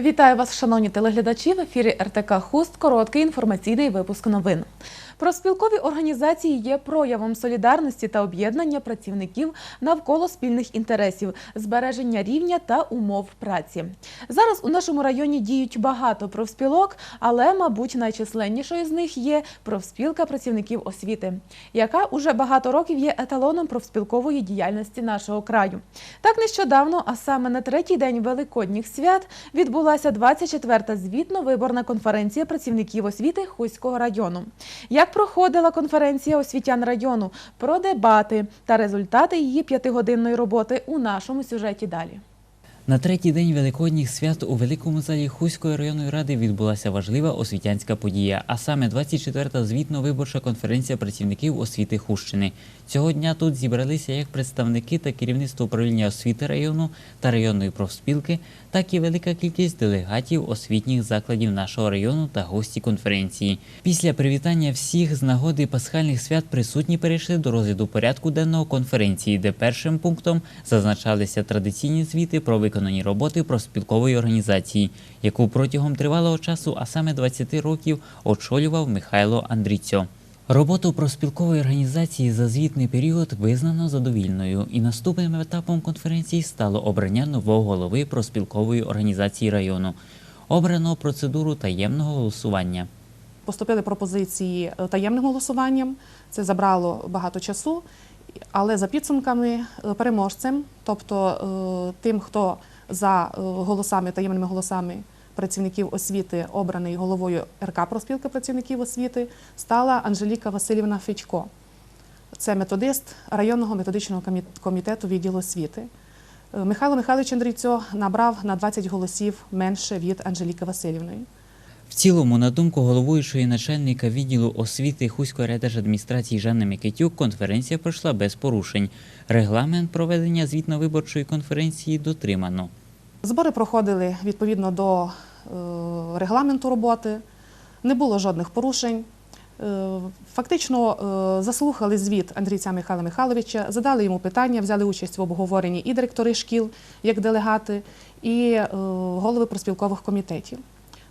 Вітаю вас, шановні телеглядачі. В ефірі РТК Хуст. Короткий інформаційний випуск новин. Профспілкові організації є проявом солідарності та об'єднання працівників навколо спільних інтересів, збереження рівня та умов праці. Зараз у нашому районі діють багато профспілок, але, мабуть, найчисленнішою з них є профспілка працівників освіти, яка уже багато років є еталоном профспілкової діяльності нашого краю. Так нещодавно, а саме на третій день Великодніх свят, відбулася 24-та звітно-виборна конференція працівників освіти Хуського району. Як проходила конференція освітян району про дебати та результати її п'ятигодинної роботи у нашому сюжеті далі. На третій день великодніх свят у великому залі Хуської районної ради відбулася важлива освітянська подія, а саме 24-та звітно-виборча конференція працівників освіти Хущини. Цього дня тут зібралися як представники та керівництво управління освіти району та районної профспілки, так і велика кількість делегатів освітніх закладів нашого району та гості конференції. Після привітання всіх з нагоди пасхальних свят присутні перейшли до розгляду порядку денного конференції, де першим пунктом зазначалися традиційні звіти про виконані роботи профспілкової організації, яку протягом тривалого часу, а саме 20 років, очолював Михайло Андрійцьо. Роботу профспілкової організації за звітний період визнано задовільною, і наступним етапом конференції стало обрання нового голови профспілкової організації району. Обрано процедуру таємного голосування. Поступили пропозиції е, таємним голосуванням. Це забрало багато часу, але за підсумками е, переможцем, тобто е, тим, хто за е, голосами, таємними голосами працівників освіти обраний головою РК Проспілки працівників освіти, стала Анжеліка Васильівна Федько. Це методист районного методичного комітету відділу освіти. Е, Михайло Михайлович Андрійцьо набрав на 20 голосів менше від Анжеліки Васильівної. В цілому, на думку головуючої начальника відділу освіти Хуської райдержадміністрації Жанни Микитюк, конференція пройшла без порушень. Регламент проведення звітно-виборчої конференції дотримано. Збори проходили відповідно до е, регламенту роботи, не було жодних порушень. Е, Фактично е, заслухали звіт Андрійця Михайла Михайловича, задали йому питання, взяли участь в обговоренні і директори шкіл як делегати, і голови проспілкових комітетів.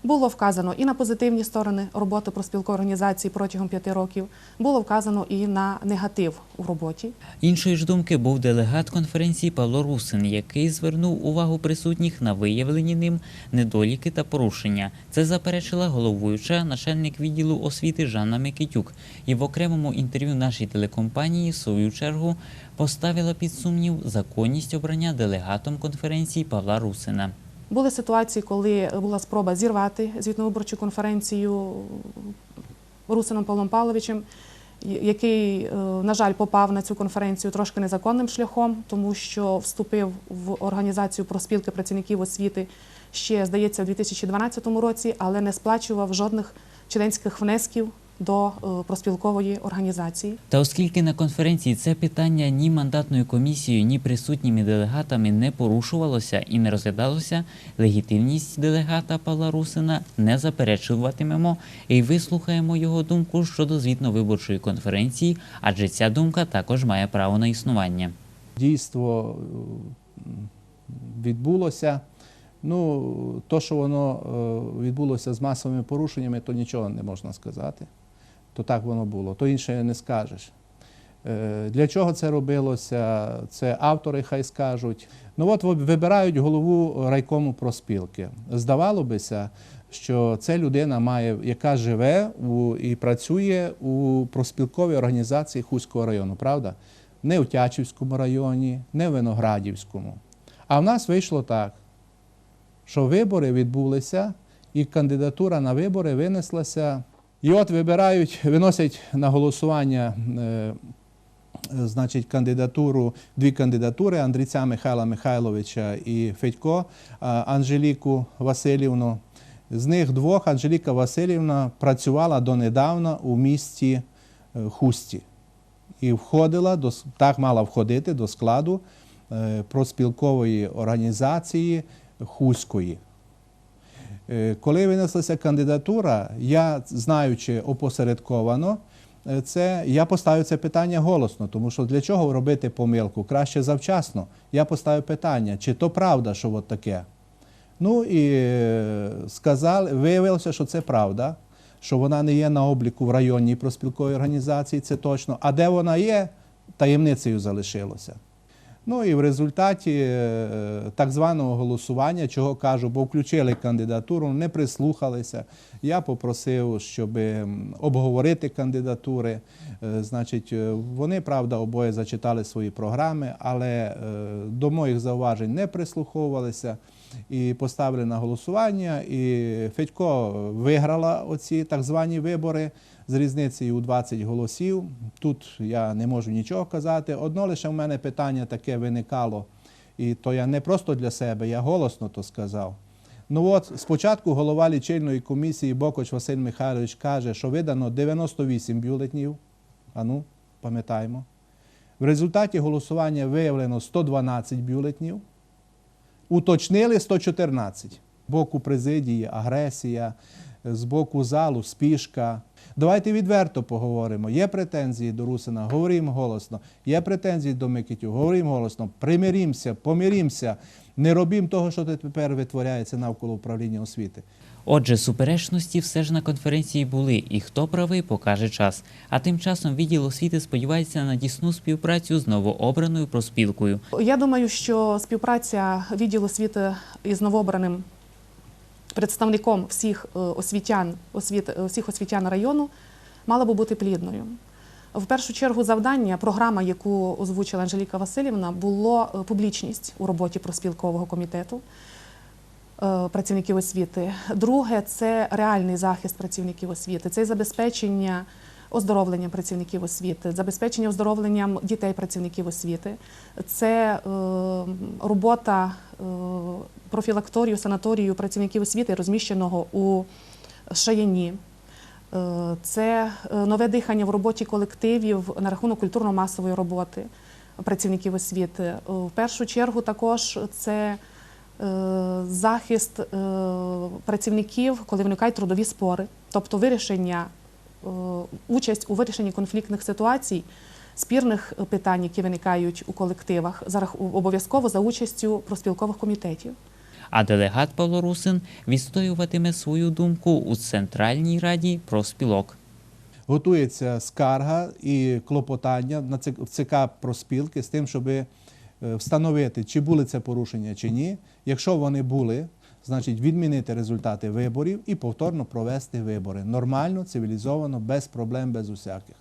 Було вказано і на позитивні сторони роботи проспілкової організації протягом п'яти років, було вказано і на негатив у роботі. Іншої ж думки був делегат конференції Павло Русин, який звернув увагу присутніх на виявлені ним недоліки та порушення. Це заперечила головуюча начальник відділу освіти Жанна Микитюк. І в окремому інтерв'ю нашій телекомпанії в свою чергу поставила під сумнів законність обрання делегатом конференції Павла Русина. Були ситуації, коли була спроба зірвати звітно-виборчу конференцію Русином Павлом Павловичем, який, е, на жаль, попав на цю конференцію трошки незаконним шляхом, тому що вступив в організацію проспілки працівників освіти ще, здається, у 2012 році, але не сплачував жодних членських внесків до е, проспілкової організації. Та оскільки на конференції це питання ні мандатною комісією, ні присутніми делегатами не порушувалося і не розглядалося, легітимність делегата Павла Русина не заперечуватимемо і вислухаємо його думку щодо звітно-виборчої конференції, адже ця думка також має право на існування. дійство е, відбулося. Ну, то, що воно е, відбулося з масовими порушеннями, то нічого не можна сказати. То так воно було, то інше не скажеш. Е, Для чого це робилося? Це автори хай скажуть. Ну от вибирають голову райкому проспілки. Здавало бися, що це людина має, яка живе у, і працює у проспілковій організації Хуського району, правда? Не у Тячівському районі, не в Виноградівському. А в нас вийшло так, що вибори відбулися, і кандидатура на вибори винеслася. І от вибирають, виносять на голосування е, значить, кандидатуру, дві кандидатури Андрійця Михайла Михайловича і Федько Анжеліку Васильівну. З них двох Анжеліка Васильівна працювала донедавна у місті е, Хусті і входила до так мала входити до складу е, проспілкової організації Хуської. Е, Коли винеслася кандидатура, я, знаючи опосередковано, е, це, я поставив це питання голосно, тому що для чого робити помилку? Краще завчасно. Я поставив питання, чи то правда, що от таке. Ну і е, сказали, виявилося, що це правда, що вона не є на обліку в районній проспілковій організації, це точно. А де вона є, таємницею залишилося. Ну і в результаті е, так званого голосування, чого кажу, бо включили кандидатуру, не прислухалися. Я попросив, щоб обговорити кандидатури. Е, Значить, е, вони, правда, обоє зачитали свої програми, але до моїх зауважень не прислуховувалися і поставили на голосування. І Федько виграла оці так звані вибори з різницею у 20 голосів. Тут я не можу нічого казати. Одно лише в мене питання таке виникало, і то я не просто для себе, я голосно то сказав. Ну от спочатку голова лічильної комісії Бокоч Василь Михайлович каже, що видано 98 бюлетнів. А ну, пам'ятаємо. В результаті голосування виявлено 112 бюлетнів, уточнили 114. З боку президії агресія, з боку залу спішка. Давайте відверто поговоримо. Є претензії до Русина, говоримо голосно. Є претензії до Микитю, говоримо голосно. Примирімося, помирімося. Не робімо того, що тепер витворяється навколо управління освіти. Отже, суперечності все ж на конференції були, і хто правий, покаже час. А тим часом відділ освіти сподівається на тісну співпрацю з новообраною проспілкою. Я думаю, що співпраця відділу освіти із новообраним представником всіх е, освітян, освіт, е, всіх освітян району мала би бути плідною. В першу чергу завдання, програма, яку озвучила Анжеліка Васильівна, було е, публічність у роботі проспілкового комітету працівників освіти. Друге це реальний захист працівників освіти, це забезпечення оздоровленням працівників освіти, забезпечення оздоровленням дітей працівників освіти, це е, робота е, профілакторію, санаторію працівників освіти, розміщеного у Шаяні. Е, Це е, нове дихання в роботі колективів на рахунок культурно-масової роботи працівників освіти. Е, В першу чергу також це е, захист е, працівників, коли виникають трудові спори, тобто вирішення, е, участь у вирішенні конфліктних ситуацій, спірних е, питань, які виникають у колективах, обов'язково за участю проспілкових комітетів. А делегат Павло Русин відстоюватиме свою думку у Центральній раді проспілок. Готується скарга і клопотання на ЦК в ЦК проспілки з тим, щоб встановити, чи були це порушення, чи ні. Якщо вони були, значить відмінити результати виборів і повторно провести вибори. Нормально, цивілізовано, без проблем, без усяких.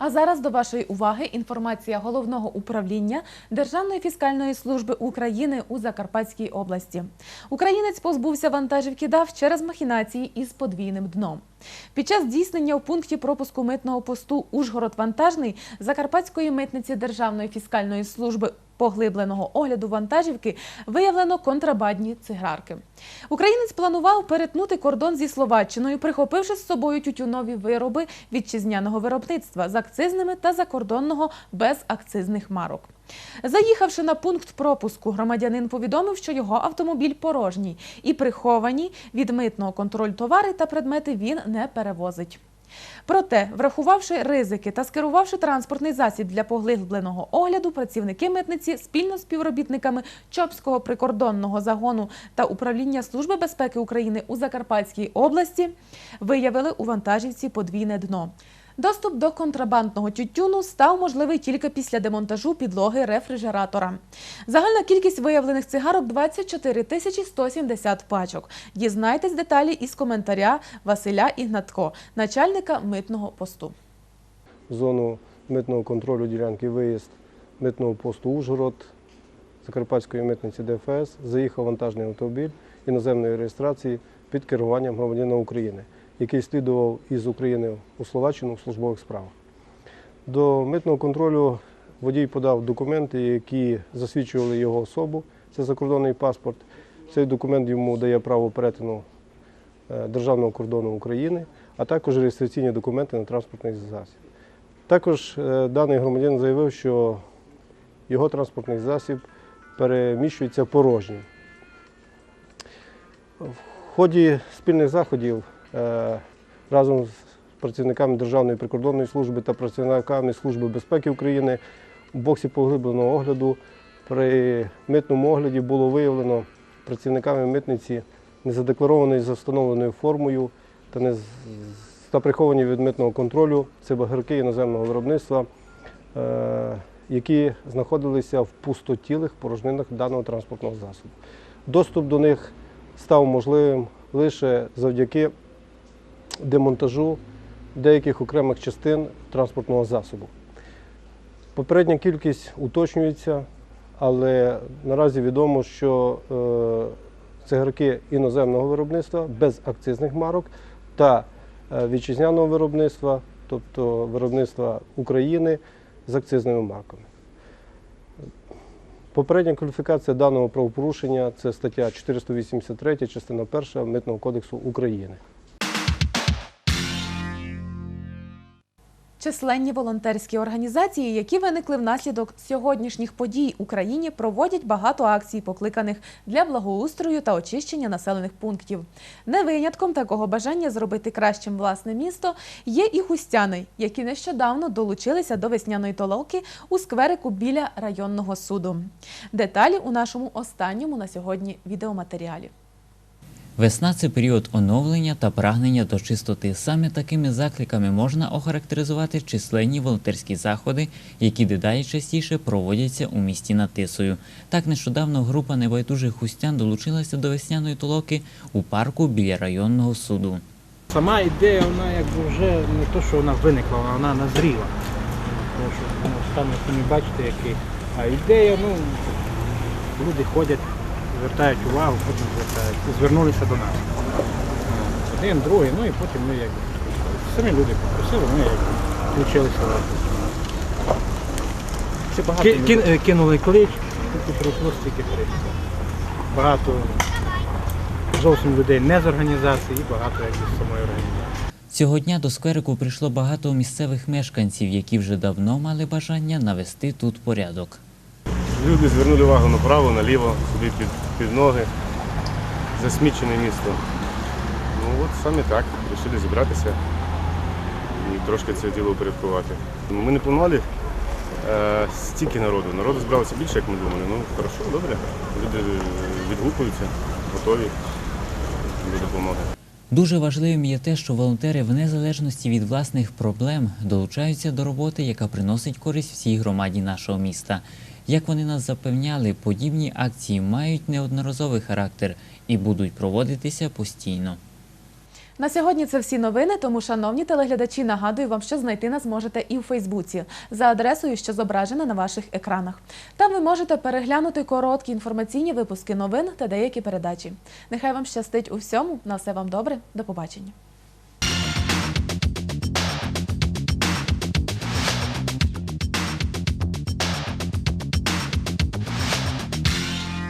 А зараз до вашої уваги інформація головного управління Державної фіскальної служби України у Закарпатській області. Українець позбувся вантажівки ДАВ через махінації із подвійним дном. Під час здійснення у пункті пропуску митного посту Ужгород-Вантажний Закарпатської митниці Державної фіскальної служби поглибленого огляду вантажівки виявлено контрабандні цигарки. Українець планував перетнути кордон зі Словаччиною, прихопивши з собою тютюнові вироби вітчизняного виробництва з акцизними та закордонного без акцизних марок. Заїхавши на пункт пропуску, громадянин повідомив, що його автомобіль порожній і приховані від митного контролю товари та предмети він не перевозить. Проте, врахувавши ризики та скерувавши транспортний засіб для поглибленого огляду, працівники митниці спільно з співробітниками Чопського прикордонного загону та управління Служби безпеки України у Закарпатській області виявили у вантажівці подвійне дно. Доступ до контрабандного тютюну став можливий тільки після демонтажу підлоги рефрижератора. Загальна кількість виявлених цигарок 24 тисячі 170 пачок. Дізнайтесь деталі із коментаря Василя Ігнатко, начальника митного посту. в зону митного контролю ділянки виїзд митного посту Ужгород Закарпатської митниці ДФС заїхав вантажний автомобіль іноземної реєстрації під керуванням громадянина України, який слідував із України у Словаччину в службових справах. До митного контролю водій подав документи, які засвідчували його особу. Це закордонний паспорт. Цей документ йому дає право перетину е, державного кордону України, а також реєстраційні документи на транспортний засіб. Також е, даний громадянин заявив, що його транспортний засіб переміщується порожнім. В ході спільних заходів разом з працівниками Державної прикордонної служби та працівниками Служби безпеки України у боксі поглибленого огляду при митному огляді було виявлено працівниками митниці незадекларованої за встановленою формою та не та приховані від митного контролю. Це багарки іноземного виробництва, е, які знаходилися в пустотілих порожнинах даного транспортного засобу. Доступ до них став можливим лише завдяки демонтажу деяких окремих частин транспортного засобу. Попередня кількість уточнюється, але наразі відомо, що е, цигарки іноземного виробництва без акцизних марок та е, вітчизняного виробництва, тобто виробництва України з акцизними марками. Попередня кваліфікація даного правопорушення це стаття 483, частина 1 Митного кодексу України. Численні волонтерські організації, які виникли внаслідок сьогоднішніх подій в Україні, проводять багато акцій, покликаних для благоустрою та очищення населених пунктів. Не винятком такого бажання зробити кращим власне місто є і хустяни, які нещодавно долучилися до весняної толоки у скверику біля районного суду. Деталі у нашому останньому на сьогодні відеоматеріалі. Весна це період оновлення та прагнення до чистоти. Саме такими закликами можна охарактеризувати численні волонтерські заходи, які дедалі частіше проводяться у місті над Тисою. Так нещодавно група небайдужих хустян долучилася до весняної толоки у парку біля районного суду. Сама ідея, вона якби вже не то, що вона виникла, вона назріла. Тому ну, самі бачите, який. А ідея, ну, люди ходять, звертають увагу, потім звертають. Звернулися до нас. Один, другий, ну і потім ми якби. Самі люди попросили, ми якби включилися. в це. Багато Ки- людей? кин- е, кинули клич, тут прийшло стільки прийшло. Багато зовсім людей не з організації і багато якби з самої організації. Цього дня до скверику прийшло багато місцевих мешканців, які вже давно мали бажання навести тут порядок. Люди звернули увагу направо, наліво, собі під, під ноги. Засмічене місто. Ну от саме так, вирішили зібратися і трошки це діло упорядкувати. Ну, Ми не планували е, стільки народу. Народу збиралося більше, як ми думали. Ну, хорошо, добре. Люди відгукуються, готові до допомоги. Дуже важливим є те, що волонтери, в незалежності від власних проблем, долучаються до роботи, яка приносить користь всій громаді нашого міста. Як вони нас запевняли, подібні акції мають неодноразовий характер і будуть проводитися постійно. На сьогодні це всі новини. Тому, шановні телеглядачі, нагадую вам, що знайти нас можете і в Фейсбуці за адресою, що зображена на ваших екранах. Там ви можете переглянути короткі інформаційні випуски новин та деякі передачі. Нехай вам щастить у всьому. На все вам добре. До побачення.